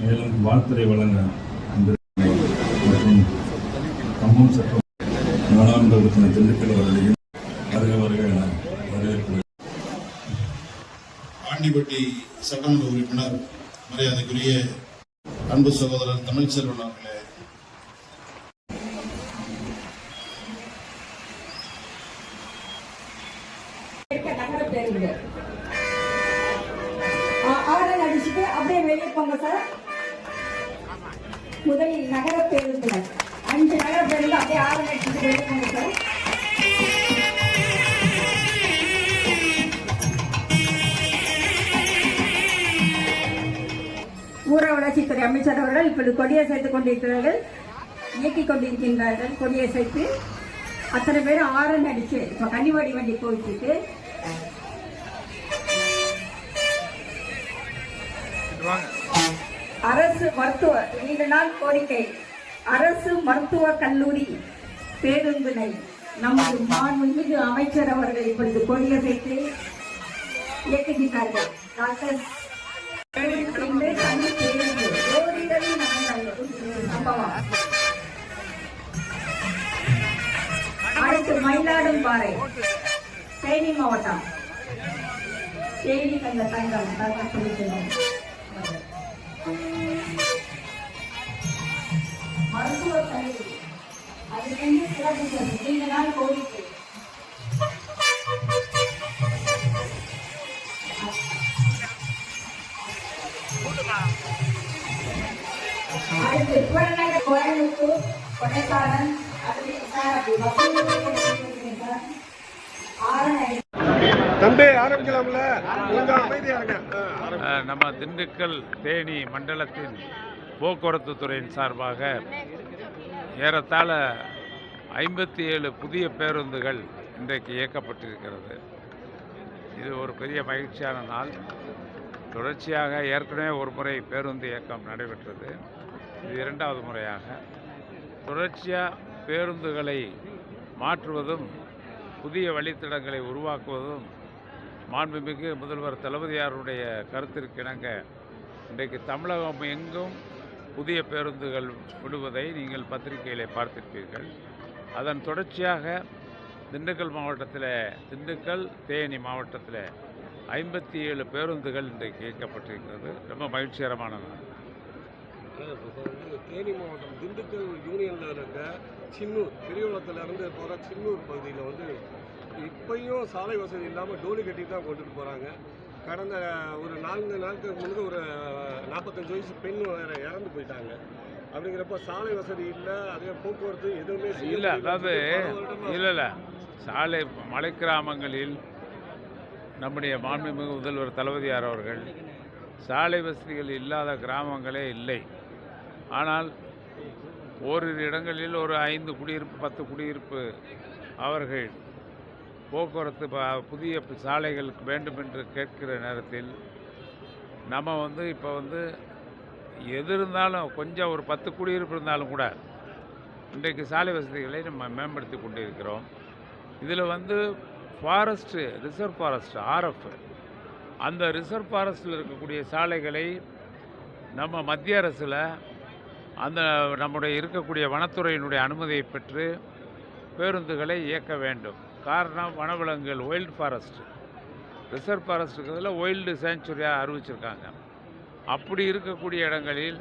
மேலும் வாழ்த்துறை வழங்க மற்றும் கம்பம் சட்டம் நாடாளுமன்ற உறுப்பினர் திண்டுக்கல் அவர்களையும் வருக வருக என வரவேற்கிறேன். ஆண்டிப்பட்டி சட்டமன்ற உறுப்பினர் மரியாதைக்குரிய அன்பு சகோதரர் தமிழ்ச்செல்வன் அவர்களே அப்படியே வெளியே போங்க சார். முதலில் நகர பேருந்துகள். அஞ்சு நகர பேருந்து அப்படியே ஆறு லட்சத்துக்கு வெளியே போங்க சார். ஊர வளர்ச்சித்துறை அமைச்சர் அவர்கள் இப்பொழுது கொடியசைத்துக் கொண்டிருக்கிறார்கள். இயக்கிக் கொண்டிருக்கின்றார்கள் கொடியை சேர்த்து. அத்தனை பேரும் ஆரன் அடிச்சு இப்ப கன்னிவாடி வண்டி போயிட்டு அரசு மருத்துவ நீண்ட நாள் கோரிக்கை. அரசு மருத்துவ கல்லூரி பேருந்தினை நமது மாண்புமிகு அமைச்சர் அவர்கள் இப்பொழுது கொடியசைத்து இயக்குகின்றார்கள். டாக்டர் அடுத்து மயிலாடும் பாறை. தேனி மாவட்டம். தேனி கண்ட தங்கம். தங்கம் சொல்லிக்கிறோம் மருத்துவ கல்வி அது வந்து சிறப்பு நீண்ட நாள் கோரிக்கை அடுத்து புறநகர் கோயம்புத்தூர் கொடைக்கானல் அப்படி அப்படி வசூல் ஆரணை நம்ம திண்டுக்கல் தேனி மண்டலத்தின் போக்குவரத்து துறையின் சார்பாக ஏறத்தாழ ஐம்பத்தி ஏழு புதிய பேருந்துகள் இன்றைக்கு இயக்கப்பட்டிருக்கிறது. இது ஒரு பெரிய மகிழ்ச்சியான நாள். தொடர்ச்சியாக ஏற்கனவே ஒரு முறை பேருந்து இயக்கம் நடைபெற்றது. இது இரண்டாவது முறையாக. தொடர்ச்சியாக பேருந்துகளை மாற்றுவதும் புதிய வழித்தடங்களை உருவாக்குவதும் மாண்புமிகு முதல்வர் தளபதியாருடைய கருத்திற்கு இணங்க இன்றைக்கு தமிழகம் எங்கும் புதிய பேருந்துகள் விடுவதை நீங்கள் பத்திரிகையிலே பார்த்திருப்பீர்கள். அதன் தொடர்ச்சியாக திண்டுக்கல் மாவட்டத்தில் திண்டுக்கல் தேனி மாவட்டத்தில் ஐம்பத்தி ஏழு பேருந்துகள் இன்றைக்கு இயக்கப்பட்டிருக்கிறது. ரொம்ப மகிழ்ச்சிகரமான நாள் அதான் இப்ப வந்து தேனி மாவட்டம் திண்டுக்கல் யூனியன்ல இருக்க சின்னூர் பெரியகுளத்துல இருந்து போற சின்னூர் பகுதியில் வந்து இப்பயும் சாலை வசதி இல்லாமல் டோலி கட்டி தான் கொண்டுட்டு போறாங்க. கடந்த ஒரு நான்கு நாட்களுக்கு முன்னாடி ஒரு நாற்பத்தஞ்சு வயசு பெண் வேற இறந்து போயிட்டாங்க. அப்படிங்கிறப்ப சாலை வசதி இல்லை அதே போக்குவரத்து எதுவுமே இல்லை. அதாவது இல்லை இல்லை. சாலை மலை கிராமங்களில் நம்முடைய மாண்புமிகு முதல்வர் தளபதியார் அவர்கள் சாலை வசதிகள் இல்லாத கிராமங்களே இல்லை. ஆனால் ஓரிரு இடங்களில் ஒரு ஐந்து குடியிருப்பு பத்து குடியிருப்பு அவர்கள் போக்குவரத்து புதிய சாலைகளுக்கு வேண்டும் என்று கேட்கிற நேரத்தில் நம்ம வந்து இப்போ வந்து எது இருந்தாலும் கொஞ்சம் ஒரு பத்து குடியிருப்பு இருந்தாலும் கூட இன்றைக்கு சாலை வசதிகளை நம்ம மேம்படுத்தி கொண்டிருக்கிறோம். இதில் வந்து ஃபாரஸ்ட்டு ரிசர்வ் ஃபாரஸ்ட் ஆர்எஃப் அந்த ரிசர்வ் ஃபாரஸ்ட்டில் இருக்கக்கூடிய சாலைகளை நம்ம மத்திய அரசில் அந்த நம்முடைய இருக்கக்கூடிய வனத்துறையினுடைய அனுமதியை பெற்று பேருந்துகளை இயக்க வேண்டும். காரணம் வனவிலங்குகள் ஒயில்டு ஃபாரஸ்ட் ரிசர்வ் ஃபாரஸ்ட்டுங்கிறதுல ஒயில்டு சேஞ்சுரியாக அறிவிச்சிருக்காங்க. அப்படி இருக்கக்கூடிய இடங்களில்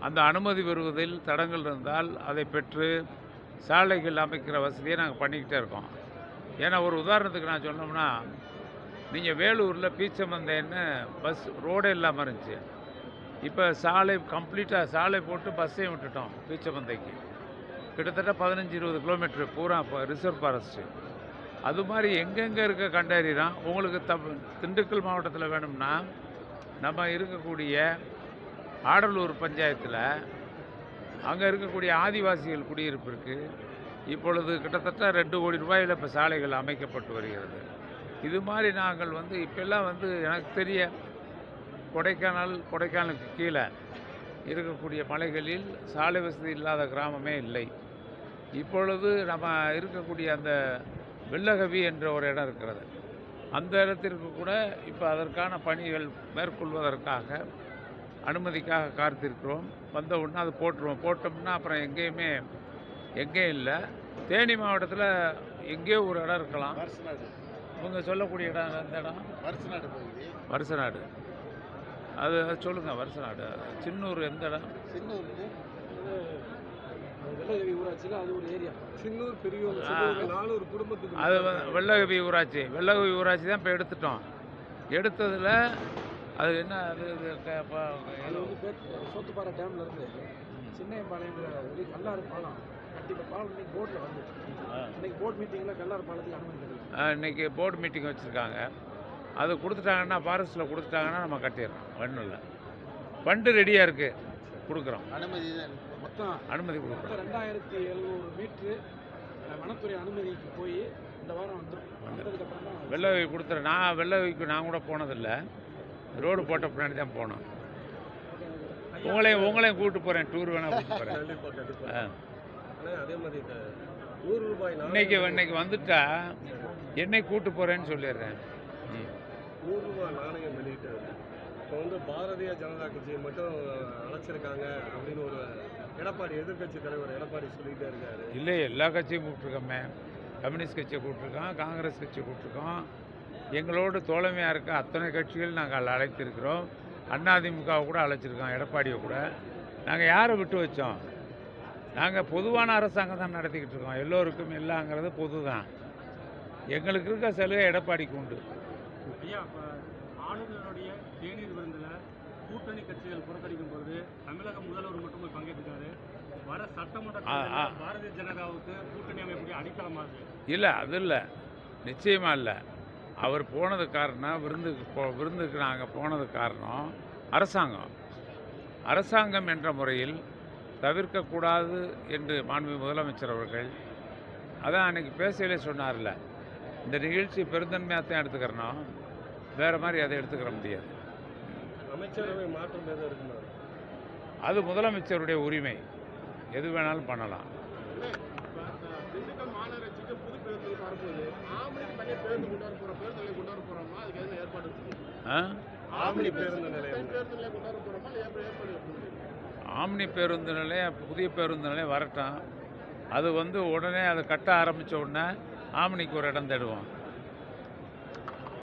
அந்த அனுமதி பெறுவதில் தடங்கள் இருந்தால் அதை பெற்று சாலைகள் அமைக்கிற வசதியை நாங்கள் பண்ணிக்கிட்டே இருக்கோம். ஏன்னா ஒரு உதாரணத்துக்கு நான் சொன்னோம்னா நீங்கள் வேலூரில் பீச்சமந்தேன்னு பஸ் ரோடே இல்லாமல் இருந்துச்சு. இப்போ சாலை கம்ப்ளீட்டாக சாலை போட்டு பஸ்ஸையும் விட்டுட்டோம் பீச்சபந்தைக்கு கிட்டத்தட்ட பதினஞ்சு இருபது கிலோமீட்டர் பூரா இப்போ ரிசர்வ் ஃபாரஸ்ட்டு அது மாதிரி எங்கெங்கே இருக்க கண்டறிகிறோம் உங்களுக்கு த திண்டுக்கல் மாவட்டத்தில் வேணும்னா நம்ம இருக்கக்கூடிய ஆடலூர் பஞ்சாயத்தில் அங்கே இருக்கக்கூடிய ஆதிவாசிகள் குடியிருப்பு இருக்குது இப்பொழுது கிட்டத்தட்ட ரெண்டு கோடி ரூபாயில் இப்போ சாலைகள் அமைக்கப்பட்டு வருகிறது. இது மாதிரி நாங்கள் வந்து இப்பெல்லாம் வந்து எனக்கு தெரிய கொடைக்கானல் கொடைக்கானலுக்கு கீழே இருக்கக்கூடிய மலைகளில் சாலை வசதி இல்லாத கிராமமே இல்லை. இப்பொழுது நம்ம இருக்கக்கூடிய அந்த வெள்ளகவி என்ற ஒரு இடம் இருக்கிறது. அந்த இடத்திற்கு கூட இப்போ அதற்கான பணிகள் மேற்கொள்வதற்காக அனுமதிக்காக காத்திருக்கிறோம். வந்த உடனே அது போட்டுருவோம். போட்டோம்னா அப்புறம் எங்கேயுமே எங்கேயும் இல்லை. தேனி மாவட்டத்தில் எங்கேயோ ஒரு இடம் இருக்கலாம். இவங்க சொல்லக்கூடிய இடம் எந்த இடம்? வருஷநாடு பகுதி. வருசநாடு. அது அது சொல்லுங்கள் வருசநாடு. சின்னூர் எந்த இடம்? சின்னூருக்கு. வெள்ளகவி ஊராட்சியில் அது ஒரு ஏரியா. சின்னூர் ஆ. சின்னூர் நானூறு குடும்பத்துக்கு அது வெள்ளகவி ஊராட்சி. வெள்ளகவி ஊராட்சி தான் இப்போ எடுத்துட்டோம். எடுத்ததில் அது என்ன அது அது வந்து சோத்துப்பாறை டேம்ல இருந்து சின்னையம்பாளையங்கிற வெளி கல்லாறு பாலம். கட்டி இப்ப பாலம் இன்னைக்கு போட்டில் வந்து இன்னைக்கு போர்ட் மீட்டிங்கில் கல்லாறு பாலத்துக்கு அனுமதி இன்னைக்கு போர்டு மீட்டிங் வச்சுருக்காங்க. அது கொடுத்துட்டாங்கன்னா ஃபாரஸ்ட்டில் கொடுத்துட்டாங்கன்னா நம்ம கட்டிடுறோம். ஒன்றும் இல்லை. ஃபண்டு ரெடியாக இருக்குது கொடுக்குறோம். அனுமதி மொத்தம் அனுமதி கொடுக்குறோம். ரெண்டாயிரத்தி எழுநூறு மீட்ரு வனத்துறை அனுமதிக்கு போய் இந்த வாரம் வந்துடும் வந்ததுக்கப்புறம் தான் வெள்ளகவி கொடுத்துற நான் வெள்ளகவிக்கு நான் கூட போனதில்லை. ரோடு போட்ட பின்னாடி தான் போனோம். உங்களையும் உங்களையும் கூப்பிட்டு போகிறேன் டூர் வேணால் கூப்பிட்டு போகிறேன் அதே மாதிரி நூறு ரூபாய் இன்னைக்கு இன்னைக்கு வந்துட்டா என்னை கூட்டு போகிறேன்னு சொல்லிடுறேன். நூறு ரூபாய் நாணயம் வெளியிட்டது இப்போ வந்து பாரதிய ஜனதா கட்சியை மட்டும் அழைச்சிருக்காங்க அப்படின்னு ஒரு எடப்பாடி எதிர்க்கட்சி தலைவர் எடப்பாடி சொல்லிட்டே இருக்காரு. இல்லை எல்லா கட்சியும் கூப்பிட்ருக்கோமே கம்யூனிஸ்ட் கட்சியை கூப்பிட்ருக்கோம் காங்கிரஸ் கட்சியை கூப்பிட்ருக்கோம் எங்களோடு தோழமையாக இருக்க அத்தனை கட்சிகள் நாங்கள் அழைத்திருக்கிறோம். அதிமுகவை கூட அழைச்சிருக்கோம் எடப்பாடியை கூட. நாங்கள் யாரை விட்டு வச்சோம்? நாங்கள் பொதுவான அரசாங்கம் தான் நடத்திக்கிட்டு இருக்கோம். எல்லோருக்கும் எல்லாங்கிறது பொது தான் எங்களுக்கு இருக்க சலுகை எடப்பாடிக்கு உண்டு. ஐயா இப்போ ஆளுநருடைய தேநீர் விருந்தில் கூட்டணி கட்சிகள் புறக்கணிக்கும் பொழுது தமிழக முதல்வர் மட்டும் போய் பங்கேற்றாரு வர சட்டமன்ற பாரதிய ஜனதாவுக்கு கூட்டணி அமைப்புடைய அடித்தளமாக இல்லை அது இல்லை. நிச்சயமாக இல்லை. அவர் போனது காரணம் விருந்துக்கு போ விருந்துக்கு நாங்கள் போனது காரணம் அரசாங்கம். அரசாங்கம் என்ற முறையில் தவிர்க்கக்கூடாது என்று மாண்பு முதலமைச்சர் அவர்கள் அதான் அன்னைக்கு பேசையிலே சொன்னார்ல இந்த நிகழ்ச்சி பெருந்தன்மையாக தான் எடுத்துக்கிறணும் வேறு மாதிரி அதை எடுத்துக்கிற முடியாது. அமைச்சரவை மாற்றம் எதுவும் இருக்குமா? அது முதலமைச்சருடைய உரிமை. எது வேணாலும் பண்ணலாம். ஆம்னி பேருந்து ஆம்னி நிலையம். புதிய பேருந்து நிலையம் வரட்டும். அது வந்து உடனே அதை கட்ட ஆரம்பித்த உடனே ஆம்னிக்கு ஒரு இடம் தேடுவோம்.